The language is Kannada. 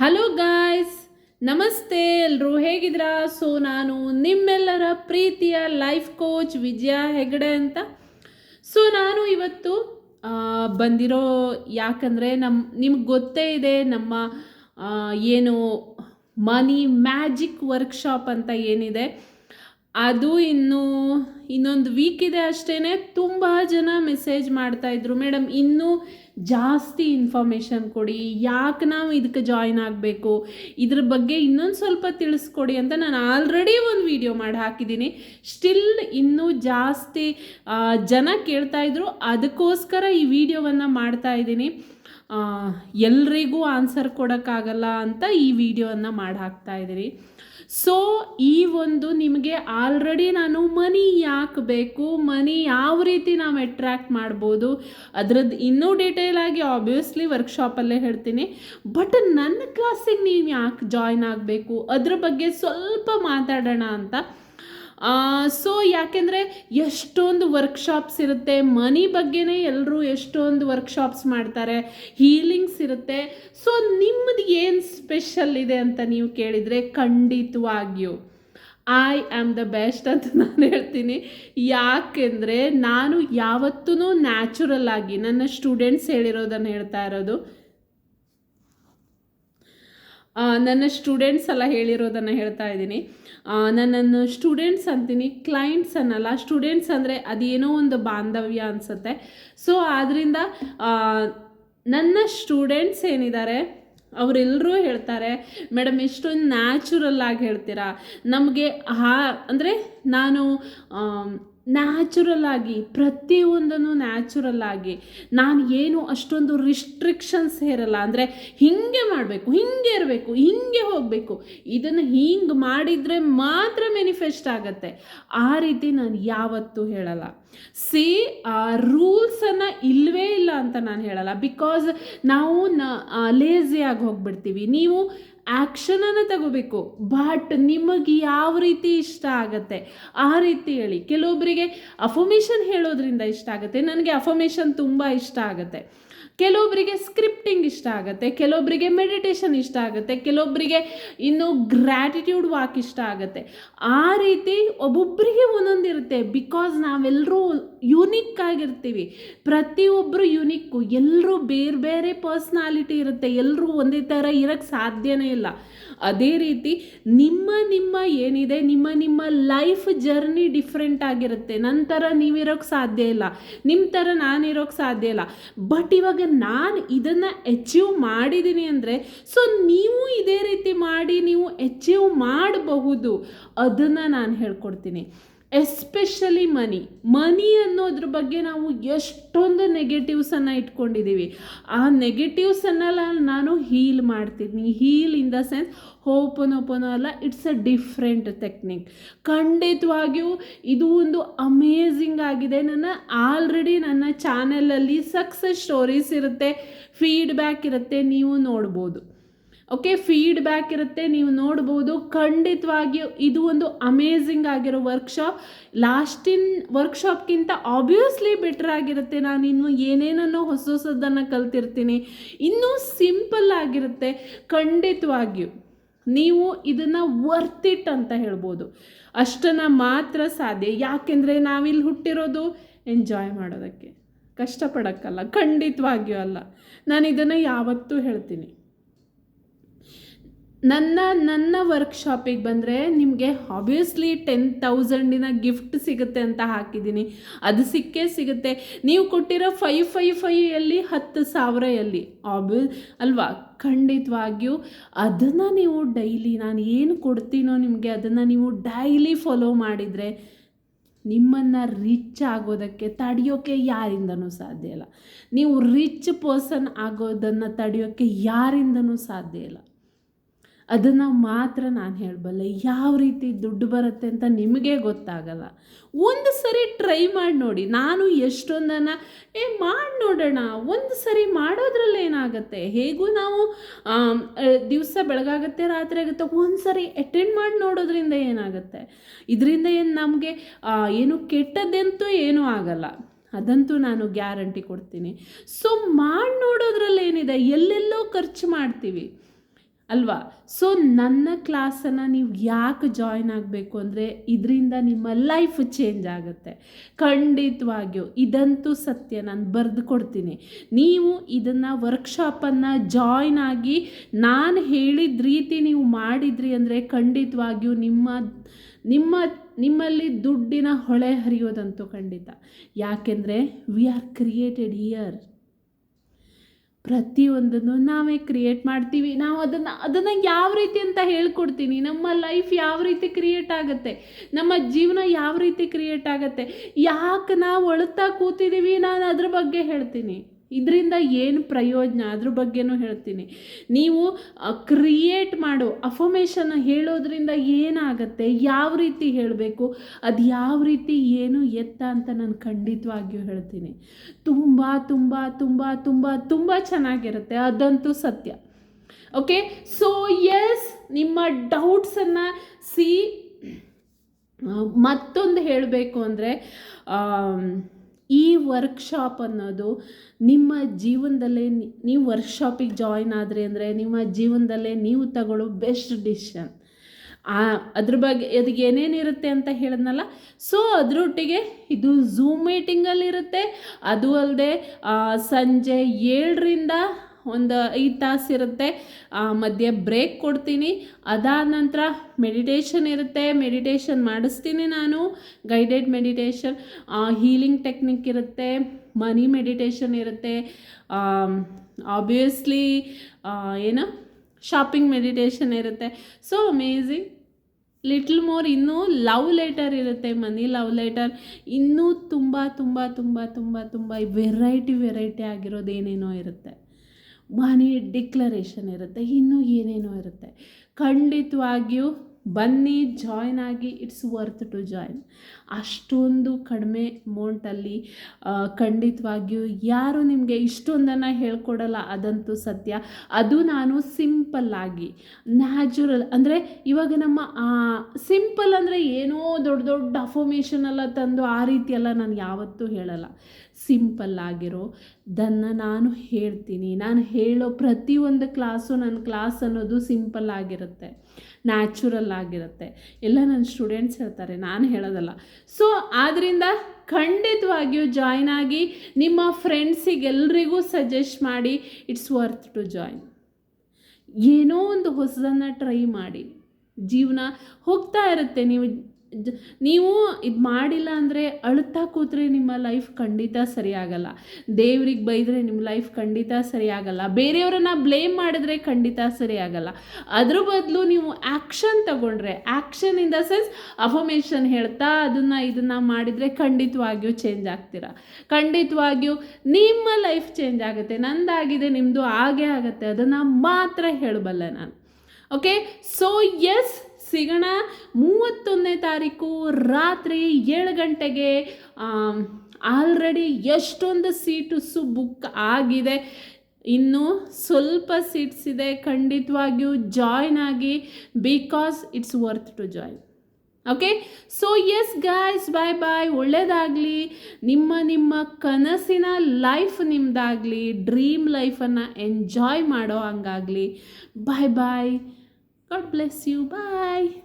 ಹಲೋ ಗಾಯ್ಸ್ ನಮಸ್ತೆ ಎಲ್ಲರೂ ಹೇಗಿದ್ದೀರಾ? ಸೊ ನಾನು ನಿಮ್ಮೆಲ್ಲರ ಪ್ರೀತಿಯ ಲೈಫ್ ಕೋಚ್ ವಿಜಯ ಹೆಗಡೆ ಅಂತ. ಸೊ ನಾನು ಇವತ್ತು ಬಂದಿರೋ ಯಾಕಂದರೆ ನಮ್ಮ ನಿಮ್ಗೆ ಗೊತ್ತೇ ಇದೆ ನಮ್ಮ ಏನು ಮನಿ ಮ್ಯಾಜಿಕ್ ವರ್ಕ್ಶಾಪ್ ಅಂತ ಏನಿದೆ. ಅದು ಇನ್ನು, ಇನ್ನೊಂದು ವೀಕ್ ಇದೆ ಅಷ್ಟೇ ತುಂಬ ಜನ ಮೆಸೇಜ್ ಮಾಡ್ತಾಯಿದ್ರು ಮೇಡಮ್ ಇನ್ನೂ ಜಾಸ್ತಿ ಇನ್ಫಾರ್ಮೇಷನ್ ಕೊಡಿ. ಯಾಕೆ ನಾವು ಇದಕ್ಕೆ ಜಾಯಿನ್ ಆಗಬೇಕು? ಇದ್ರ ಬಗ್ಗೆ ಇನ್ನೊಂದು ಸ್ವಲ್ಪ ತಿಳಿಸ್ಕೊಡಿ ಅಂತ ನಾನು ಆಲ್ರೆಡಿ ಒಂದು ವಿಡಿಯೋ ಮಾಡಿ ಹಾಕಿದ್ದೀನಿ. ಸ್ಟಿಲ್ ಇನ್ನೂ ಜಾಸ್ತಿ ಜನ ಕೇಳ್ತಾ ಇದ್ರು. ಅದಕ್ಕೋಸ್ಕರ ಈ ವಿಡಿಯೋವನ್ನು ಮಾಡ್ತಾ ಇದ್ದೀನಿ. ಎಲ್ರಿಗೂ ಆನ್ಸರ್ ಕೊಡೋಕ್ಕಾಗಲ್ಲ ಅಂತ ಈ ವಿಡಿಯೋವನ್ನು ಮಾಡಿ ಹಾಕ್ತಾ ಇದ್ದೀನಿ. ಸೊ ಈ ಒಂದು ನಿಮಗೆ ಆಲ್ರೆಡಿ ನಾನು ಮನಿ ಯಾಕೆ ಬೇಕು? ಮನಿ ಯಾವ ರೀತಿ ನಾವು ಅಟ್ರ್ಯಾಕ್ಟ್ ಮಾಡ್ಬೋದು? ಅದರದ್ದು ಇನ್ನೂ ಡೀಟೇಲ್ ಆಗಿ ಆಬ್ವಿಯಸ್ಲಿ ವರ್ಕ್ಶಾಪಲ್ಲೇ ಹೇಳ್ತೀನಿ. ಬಟ್ ನನ್ನ ಕ್ಲಾಸಿಗೆ ನೀವು ಯಾಕೆ ಜಾಯ್ನ್ ಆಗಬೇಕು? ಅದ್ರ ಬಗ್ಗೆ ಸ್ವಲ್ಪ ಮಾತಾಡೋಣ ಅಂತ. ಸೊ ಯಾಕೆಂದರೆ ಎಷ್ಟೊಂದು ವರ್ಕ್ಶಾಪ್ಸ್ ಇರುತ್ತೆ ಮನಿ ಬಗ್ಗೆನೇ ಎಲ್ಲರೂ ಎಷ್ಟೊಂದು ವರ್ಕ್ಶಾಪ್ಸ್ ಮಾಡ್ತಾರೆ ಹೀಲಿಂಗ್ಸ್ ಇರುತ್ತೆ. ಸೊ ನಿಮ್ಮದು ಏನು ಸ್ಪೆಷಲ್ ಇದೆ ಅಂತ ನೀವು ಕೇಳಿದರೆ ಖಂಡಿತವಾಗಿಯೂ. ಐ ಆಮ್ ದ ಬೆಸ್ಟ್ ಅಂತ ನಾನು ಹೇಳ್ತೀನಿ. ಯಾಕೆಂದರೆ ನಾನು ಯಾವತ್ತೂ ನ್ಯಾಚುರಲ್ ಆಗಿ, ನನ್ನ ಸ್ಟೂಡೆಂಟ್ಸ್ ಹೇಳಿರೋದನ್ನು ಹೇಳ್ತಾ ಇರೋದು ನನ್ನ ಸ್ಟೂಡೆಂಟ್ಸ್ ಎಲ್ಲ ಹೇಳಿರೋದನ್ನು ಹೇಳ್ತಾ ಇದ್ದೀನಿ. ನನ್ನನ್ನು ಸ್ಟೂಡೆಂಟ್ಸ್ ಅಂತೀನಿ ಕ್ಲೈಂಟ್ಸ್ ಅನ್ನಲ್ಲ. ಸ್ಟೂಡೆಂಟ್ಸ್ ಅಂದರೆ ಅದೇನೋ ಒಂದು ಬಾಂಧವ್ಯ ಅನಿಸುತ್ತೆ. ಸೊ ಆದ್ದರಿಂದ ನನ್ನ ಸ್ಟೂಡೆಂಟ್ಸ್ ಏನಿದ್ದಾರೆ ಅವರೆಲ್ಲರೂ ಹೇಳ್ತಾರೆ ಮೇಡಮ್ ಎಷ್ಟೊಂದು ನ್ಯಾಚುರಲ್ ಆಗಿ ಹೇಳ್ತೀರಾ? ನಮಗೆ ಹಾ ಅಂದರೆ ನಾನು ನ್ಯಾಚುರಲ್ ಆಗಿ, ಪ್ರತಿಯೊಂದನ್ನು ನ್ಯಾಚುರಲ್ ಆಗಿ, ನಾನು ಏನು ಅಷ್ಟೊಂದು ರಿಸ್ಟ್ರಿಕ್ಷನ್ಸ್ ಇರಲ್ಲ ಅಂದರೆ ಹಿಂಗೆ ಮಾಡಬೇಕು, ಹಿಂಗೆ ಇರಬೇಕು, ಹಿಂಗೆ ಹೋಗಬೇಕು. ಇದನ್ನು ಹಿಂಗೆ ಮಾಡಿದರೆ ಮಾತ್ರ ಮ್ಯಾನಿಫೆಸ್ಟ್ ಆಗತ್ತೆ. ಆ ರೀತಿ ನಾನು ಯಾವತ್ತೂ ಹೇಳಲ್ಲ. ಸಿ ರೂಲ್ಸನ್ನು ಇಲ್ಲವೇ ಇಲ್ಲ ಅಂತ ನಾನು ಹೇಳಲ್ಲ. ಬಿಕಾಸ್ ನಾವು ನ ಲೇಝಿಯಾಗಿ ಹೋಗ್ಬಿಡ್ತೀವಿ. ನೀವು ಆ್ಯಕ್ಷನನ್ನು ತಗೋಬೇಕು. ಬಟ್ ನಿಮಗೆ ಯಾವ ರೀತಿ ಇಷ್ಟ ಆಗುತ್ತೆ? ಆ ರೀತಿ ಹೇಳಿ. ಕೆಲವೊಬ್ಬರಿಗೆ ಅಫಮೇಷನ್ ಹೇಳೋದ್ರಿಂದ ಇಷ್ಟ ಆಗುತ್ತೆ. ನನಗೆ ಅಫಮೇಷನ್ ತುಂಬ ಇಷ್ಟ ಆಗುತ್ತೆ. ಕೆಲವೊಬ್ಬರಿಗೆ ಸ್ಕ್ರಿಪ್ಟಿಂಗ್ ಇಷ್ಟ ಆಗುತ್ತೆ ಕೆಲವೊಬ್ಬರಿಗೆ ಮೆಡಿಟೇಷನ್ ಇಷ್ಟ ಆಗುತ್ತೆ ಕೆಲವೊಬ್ಬರಿಗೆ ಇನ್ನು ಗ್ರ್ಯಾಟಿಟ್ಯೂಡ್ ವಾಕ್ ಇಷ್ಟ ಆಗುತ್ತೆ. ಆ ರೀತಿ ಒಬ್ಬೊಬ್ಬರಿಗೆ ಒಂದೊಂದಿರುತ್ತೆ ಬಿಕಾಸ್ ನಾವೆಲ್ಲರೂ ಯುನಿಕ್ ಆಗಿರ್ತೀವಿ. ಪ್ರತಿಯೊಬ್ಬರು ಯುನಿಕ್ಕು ಎಲ್ಲರೂ ಬೇರೆ ಬೇರೆ ಪರ್ಸ್ನಾಲಿಟಿ ಇರುತ್ತೆ. ಎಲ್ಲರೂ ಒಂದೇ ಥರ ಇರೋಕ್ಕೆ ಸಾಧ್ಯನೇ ಇಲ್ಲ. ಅದೇ ರೀತಿ ನಿಮ್ಮ ನಿಮ್ಮ ಏನಿದೆ, ನಿಮ್ಮ ನಿಮ್ಮ ಲೈಫ್ ಜರ್ನಿ ಡಿಫ್ರೆಂಟ್ ಆಗಿರುತ್ತೆ. ನಂತರ ನೀವಿರೋಕ್ಕೆ ಸಾಧ್ಯ ಇಲ್ಲ. ನಿಮ್ಮ ಥರ ನಾನು ಇರೋಕ್ಕೆ ಸಾಧ್ಯ ಇಲ್ಲ. ಬಟ್ ಇವಾಗ ನಾನು ಇದನ್ನು ಅಚೀವ್ ಮಾಡಿದ್ದೀನಿ ಅಂದರೆ ಸೊ ನೀವು ಇದೇ ರೀತಿ ಮಾಡಿ ನೀವು ಅಚೀವ್ ಮಾಡಬಹುದು. ಅದನ್ನು ನಾನು ಹೇಳ್ಕೊಡ್ತೀನಿ. ಎಸ್ಪೆಷಲಿ ಮನಿ ಮನಿ ಅನ್ನೋದ್ರ ಬಗ್ಗೆ ನಾವು ಎಷ್ಟೊಂದು ನೆಗೆಟಿವ್ಸನ್ನು ಇಟ್ಕೊಂಡಿದ್ದೀವಿ ಆ ನೆಗೆಟಿವ್ಸನ್ನೆಲ್ಲ ನಾನು ಹೀಲ್ ಮಾಡ್ತೀನಿ. Heal in the sense Ho'oponopono ಅಲ್ಲ ಇಟ್ಸ್ ಅ ಡಿಫ್ರೆಂಟ್ ಟೆಕ್ನಿಕ್ ಖಂಡಿತವಾಗಿಯೂ ಇದು ಒಂದು ಅಮೇಝಿಂಗ್ ಆಗಿದೆ. ನನ್ನ ಆಲ್ರೆಡಿ ನನ್ನ ಚಾನೆಲಲ್ಲಿ ಸಕ್ಸಸ್ ಸ್ಟೋರೀಸ್ ಇರುತ್ತೆ ಫೀಡ್ಬ್ಯಾಕ್ ಇರುತ್ತೆ, ನೀವು ನೋಡ್ಬೋದು. ಓಕೆ ಫೀಡ್ಬ್ಯಾಕ್ ಇರುತ್ತೆ, ನೀವು ನೋಡ್ಬೋದು. ಖಂಡಿತವಾಗಿಯೂ ಇದು ಒಂದು ಅಮೇಝಿಂಗ್ ಆಗಿರೋ ವರ್ಕ್ಶಾಪ್ ಲಾಸ್ಟಿನ ವರ್ಕ್ಶಾಪ್ಗಿಂತ ಆಬ್ವಿಯಸ್ಲಿ ಬೆಟರ್ ಆಗಿರುತ್ತೆ. ನಾನು ಇನ್ನು ಏನೇನನ್ನೋ ಹೊಸ ಹೊಸದನ್ನು ಕಲ್ತಿರ್ತೀನಿ. ಇನ್ನೂ ಸಿಂಪಲ್ ಆಗಿರುತ್ತೆ. ಖಂಡಿತವಾಗಿಯೂ ನೀವು ಇದನ್ನು ವರ್ತ್ ಇಟ್ ಅಂತ ಹೇಳ್ಬೋದು. ಅಷ್ಟನ್ನು ಮಾತ್ರ ಸಾಧ್ಯ. ಯಾಕೆಂದರೆ ನಾವಿಲ್ಲಿ ಹುಟ್ಟಿರೋದು ಎಂಜಾಯ್ ಮಾಡೋದಕ್ಕೆ. ಕಷ್ಟಪಡೋಕ್ಕಲ್ಲ. ಖಂಡಿತವಾಗಿಯೂ ಅಲ್ಲ. ನಾನು ಇದನ್ನು ಯಾವತ್ತೂ ಹೇಳ್ತೀನಿ. ನನ್ನ ನನ್ನ ವರ್ಕ್ಶಾಪಿಗೆ ಬಂದರೆ ನಿಮಗೆ ಆಬ್ವಿಯಸ್ಲಿ ಟೆನ್ ತೌಸಂಡಿನ ಗಿಫ್ಟ್ ಸಿಗುತ್ತೆ ಅಂತ ಹಾಕಿದ್ದೀನಿ. ಅದು ಸಿಕ್ಕೇ ಸಿಗುತ್ತೆ. ನೀವು ಕೊಟ್ಟಿರೋ ಫೈವ್ ಫೈವ್ ಫೈಯಲ್ಲಿ ಹತ್ತು ಸಾವಿರ ಎಲ್ಲಿ ಅಲ್ವಾ? ಖಂಡಿತವಾಗಿಯೂ ಅದನ್ನು ನೀವು ಡೈಲಿ ನಾನು ಏನು ಕೊಡ್ತೀನೋ ನಿಮಗೆ ಅದನ್ನು ನೀವು ಡೈಲಿ ಫಾಲೋ ಮಾಡಿದರೆ ನಿಮ್ಮನ್ನು ರಿಚ್ ಆಗೋದಕ್ಕೆ ತಡೆಯೋಕ್ಕೆ ಯಾರಿಂದನೂ ಸಾಧ್ಯ ಇಲ್ಲ. ನೀವು ರಿಚ್ ಪರ್ಸನ್ ಆಗೋದನ್ನು ತಡೆಯೋಕ್ಕೆ ಯಾರಿಂದನೂ ಸಾಧ್ಯ ಇಲ್ಲ. ಅದನ್ನು ಮಾತ್ರ ನಾನು ಹೇಳಬಲ್ಲೆ, ಯಾವ ರೀತಿ ದುಡ್ಡು ಬರುತ್ತೆ ಅಂತ ನಿಮಗೆ ಗೊತ್ತಾಗಲ್ಲ. ಒಂದು ಸರಿ ಟ್ರೈ ಮಾಡಿ ನೋಡಿ, ನಾನು ಎಷ್ಟೊಂದನ್ನು, ಏ ಮಾಡಿ ನೋಡೋಣ, ಒಂದು ಸರಿ ಮಾಡೋದ್ರಲ್ಲಿ ಏನಾಗುತ್ತೆ? ಹೇಗೂ ನಾವು ದಿವಸ ಬೆಳಗಾಗುತ್ತೆ, ರಾತ್ರಿ ಆಗುತ್ತೆ, ಒಂದು ಸರಿ ಅಟೆಂಡ್ ಮಾಡಿ ನೋಡೋದ್ರಿಂದ ಏನಾಗುತ್ತೆ? ಇದರಿಂದ ಏನು ನಮಗೆ ಏನು ಕೆಟ್ಟದ್ದಂತೂ ಏನೂ ಆಗಲ್ಲ. ಅದಂತೂ ನಾನು ಗ್ಯಾರಂಟಿ ಕೊಡ್ತೀನಿ. ಸೊ ಮಾಡಿ ನೋಡೋದ್ರಲ್ಲಿ ಏನಿದೆ? ಎಲ್ಲೆಲ್ಲೋ ಖರ್ಚು ಮಾಡ್ತೀವಿ. ಅಲ್ವಾ? ಸೊ ನನ್ನ ಕ್ಲಾಸನ್ನು ನೀವು ಯಾಕೆ ಜಾಯ್ನ್ ಆಗಬೇಕು ಅಂದರೆ ಇದರಿಂದ ನಿಮ್ಮ ಲೈಫ್ ಚೇಂಜ್ ಆಗುತ್ತೆ. ಖಂಡಿತವಾಗಿಯೂ, ಇದಂತೂ ಸತ್ಯ, ನಾನು ಬರೆದು ಕೊಡ್ತೀನಿ. ನೀವು ಇದನ್ನು ವರ್ಕ್ಶಾಪನ್ನು ಜಾಯ್ನ್ ಆಗಿ ನಾನು ಹೇಳಿದ ರೀತಿ ನೀವು ಮಾಡಿದ್ರಿ ಅಂದರೆ ಖಂಡಿತವಾಗಿಯೂ ನಿಮ್ಮ ನಿಮ್ಮ, ನಿಮ್ಮಲ್ಲಿ ದುಡ್ಡಿನ ಹೊಳೆ ಹರಿಯೋದಂತೂ ಖಂಡಿತ. ಯಾಕೆಂದರೆ ವಿ ಆರ್ ಕ್ರಿಯೇಟೆಡ್ ಹಿಯರ್ ಪ್ರತಿಯೊಂದನ್ನು ನಾವೇ ಕ್ರಿಯೇಟ್ ಮಾಡ್ತೀವಿ. ನಾವು ಅದನ್ನು ಅದನ್ನು ಯಾವ ರೀತಿ ಅಂತ ಹೇಳ್ಕೊಡ್ತೀನಿ. ನಮ್ಮ ಲೈಫ್ ಯಾವ ರೀತಿ ಕ್ರಿಯೇಟ್ ಆಗುತ್ತೆ? ನಮ್ಮ ಜೀವನ ಯಾವ ರೀತಿ ಕ್ರಿಯೇಟ್ ಆಗುತ್ತೆ? ಯಾಕೆ ನಾವು ಅಳುತ್ತಾ ಕೂತಿದ್ದೀವಿ ನಾನು ಅದ್ರ ಬಗ್ಗೆ ಹೇಳ್ತೀನಿ. ಇದರಿಂದ ಏನು ಪ್ರಯೋಜನ? ಅದ್ರ ಬಗ್ಗೆನೂ ಹೇಳ್ತೀನಿ. ನೀವು ಕ್ರಿಯೇಟ್ ಮಾಡೋ ಅಫರ್ಮೇಷನ್ ಹೇಳೋದ್ರಿಂದ ಏನಾಗುತ್ತೆ? ಯಾವ ರೀತಿ ಹೇಳಬೇಕು? ಅದು ಯಾವ ರೀತಿ ಏನು ಎತ್ತ ಅಂತ ನಾನು ಖಂಡಿತವಾಗಿಯೂ ಹೇಳ್ತೀನಿ. ತುಂಬ ತುಂಬ ತುಂಬ ತುಂಬ ತುಂಬ ಚೆನ್ನಾಗಿರುತ್ತೆ. ಅದಂತೂ ಸತ್ಯ. ಓಕೆ? ಸೊ ಎಸ್ ನಿಮ್ಮ ಡೌಟ್ಸನ್ನು ಸಿ ಮತ್ತೊಂದು ಹೇಳಬೇಕು ಅಂದರೆ ಈ ವರ್ಕ್ಶಾಪ್ ಅನ್ನೋದು ನಿಮ್ಮ ಜೀವನದಲ್ಲೇ ನೀವು ವರ್ಕ್ಶಾಪಿಗೆ ಜಾಯ್ನ್ ಆದರೆ ಅಂದರೆ ನಿಮ್ಮ ಜೀವನದಲ್ಲೇ ನೀವು ತಗೊಳ್ಳೋ ಬೆಸ್ಟ್ ಡಿಸಿಷನ್ ಅದ್ರ ಬಗ್ಗೆ ಅದಕ್ಕೆ ಏನೇನಿರುತ್ತೆ ಅಂತ ಹೇಳಿದ್ನಲ್ಲ? ಸೊ ಅದರೊಟ್ಟಿಗೆ ಇದು ಝೂಮ್ ಮೀಟಿಂಗಲ್ಲಿರುತ್ತೆ ಅದು ಅಲ್ಲದೆ ಸಂಜೆ ಏಳರಿಂದ ಒಂದು ಐದು ತಾಸು ಇರುತ್ತೆ. ಮಧ್ಯೆ ಬ್ರೇಕ್ ಕೊಡ್ತೀನಿ. ಅದಾದ ನಂತರ ಮೆಡಿಟೇಷನ್ ಇರುತ್ತೆ. ಮೆಡಿಟೇಷನ್ ಮಾಡಿಸ್ತೀನಿ ನಾನು. ಗೈಡೆಡ್ ಮೆಡಿಟೇಷನ್ ಹೀಲಿಂಗ್ ಟೆಕ್ನಿಕ್ ಇರುತ್ತೆ. ಮನಿ ಮೆಡಿಟೇಷನ್ ಇರುತ್ತೆ. ಆಬ್ವಿಯಸ್ಲಿ ಏನು? ಶಾಪಿಂಗ್ ಮೆಡಿಟೇಷನ್ ಇರುತ್ತೆ. ಸೊ ಅಮೇಝಿಂಗ್ ಲಿಟ್ಲ್ ಮೋರ್ ಇನ್ನೂ ಲವ್ ಲೆಟರ್ ಇರುತ್ತೆ. Money love letter. ಇನ್ನೂ ತುಂಬ ತುಂಬ ತುಂಬ ತುಂಬ ತುಂಬ ವೆರೈಟಿ ವೆರೈಟಿ ಆಗಿರೋದು ಏನೇನೋ ಇರುತ್ತೆ. ಮನಿ ಡಿಕ್ಲರೇಷನ್ ಇರುತ್ತೆ. ಇನ್ನೂ ಏನೇನೋ ಇರುತ್ತೆ. ಖಂಡಿತವಾಗಿಯೂ ಬನ್ನಿ ಜಾಯ್ನ್ ಆಗಿ ಇಟ್ಸ್ ವರ್ತ್ ಟು ಜಾಯ್ನ್ ಅಷ್ಟೊಂದು ಕಡಿಮೆ ಅಮೌಂಟಲ್ಲಿ ಖಂಡಿತವಾಗಿಯೂ ಯಾರು ನಿಮಗೆ ಇಷ್ಟೊಂದನ್ನು ಹೇಳ್ಕೊಡಲ್ಲ ಅದಂತೂ ಸತ್ಯ. ಅದು ನಾನು ಸಿಂಪಲ್ಲಾಗಿ ನ್ಯಾಚುರಲ್ ಅಂದರೆ ಇವಾಗ ನಮ್ಮ ಸಿಂಪಲ್ ಅಂದರೆ ಏನೋ ದೊಡ್ಡ ದೊಡ್ಡ ಅಫರ್ಮೇಷನ್ ಎಲ್ಲ ತಂದು ಆ ರೀತಿಯೆಲ್ಲ ನಾನು ಯಾವತ್ತೂ ಹೇಳಲ್ಲ. ಸಿಂಪಲ್ ಆಗಿರೋ ದನ್ನು ನಾನು ಹೇಳ್ತೀನಿ. ನಾನು ಹೇಳೋ ಪ್ರತಿಯೊಂದು ಕ್ಲಾಸು ನನ್ನ ಕ್ಲಾಸ್ ಅನ್ನೋದು ಸಿಂಪಲ್ ಆಗಿರುತ್ತೆ. ನ್ಯಾಚುರಲ್ ಆಗಿರುತ್ತೆ. ಎಲ್ಲ ನನ್ನ ಸ್ಟೂಡೆಂಟ್ಸ್ ಹೇಳ್ತಾರೆ, ನಾನು ಹೇಳೋದಲ್ಲ. ಸೊ ಆದ್ದರಿಂದ ಖಂಡಿತವಾಗಿಯೂ ಜಾಯ್ನ್ ಆಗಿ ನಿಮ್ಮ ಫ್ರೆಂಡ್ಸಿಗೆಲ್ರಿಗೂ ಸಜೆಸ್ಟ್ ಮಾಡಿ ಇಟ್ಸ್ ವರ್ತ್ ಟು ಜಾಯ್ನ್ ಏನೋ ಒಂದು ಹೊಸದನ್ನು ಟ್ರೈ ಮಾಡಿ. ಜೀವನ ಹೋಗ್ತಾ ಇರುತ್ತೆ, ನೀವು ನೀವು ಇದು ಮಾಡಿಲ್ಲ ಅಂದರೆ ಅಳುತ್ತಾ ಕೂತ್ರೆ ನಿಮ್ಮ ಲೈಫ್ ಖಂಡಿತ ಸರಿಯಾಗಲ್ಲ. ದೇವ್ರಿಗೆ ಬೈದರೆ ನಿಮ್ಮ ಲೈಫ್ ಖಂಡಿತ ಸರಿಯಾಗಲ್ಲ. ಬೇರೆಯವರನ್ನ ಬ್ಲೇಮ್ ಮಾಡಿದ್ರೆ ಖಂಡಿತ ಸರಿಯಾಗಲ್ಲ. ಅದ್ರ ಬದಲು ನೀವು ಆ್ಯಕ್ಷನ್ ತಗೊಂಡ್ರೆ action in the sense affirmation ಹೇಳ್ತಾ ಅದನ್ನು ಇದನ್ನು ಮಾಡಿದರೆ ಖಂಡಿತವಾಗಿಯೂ ಚೇಂಜ್ ಆಗ್ತೀರ? ಖಂಡಿತವಾಗಿಯೂ ನಿಮ್ಮ ಲೈಫ್ ಚೇಂಜ್ ಆಗುತ್ತೆ. ನಂದಾಗಿದೆ ನಿಮ್ಮದು ಹಾಗೆ ಆಗುತ್ತೆ. ಅದನ್ನು ಮಾತ್ರ ಹೇಳಬಲ್ಲೆ ನಾನು. ಓಕೆ ಸೊ ಎಸ್ ಸಿಗೋಣ. ಮೂವತ್ತೊಂದನೇ ತಾರೀಕು ರಾತ್ರಿ ಏಳು ಗಂಟೆಗೆ ಆಲ್ರೆಡಿ ಎಷ್ಟೊಂದು ಸೀಟುಸು ಬುಕ್ ಆಗಿದೆ. ಇನ್ನು ಸ್ವಲ್ಪ ಸೀಟ್ಸ್ ಇದೆ, ಖಂಡಿತವಾಗಿಯೂ ಜಾಯ್ನ್ ಆಗಿ, because it's worth to join. Okay? So yes guys bye bye ಒಳ್ಳೆಯದಾಗಲಿ ನಿಮ್ಮ ನಿಮ್ಮ ಕನಸಿನ ಲೈಫ್ ನಿಮ್ಮದಾಗಲಿ ಡ್ರೀಮ್ ಲೈಫನ್ನು ಎಂಜಾಯ್ ಮಾಡೋ ಹಂಗಾಗಲಿ. ಬಾಯ್ ಬಾಯ್ God bless you. Bye.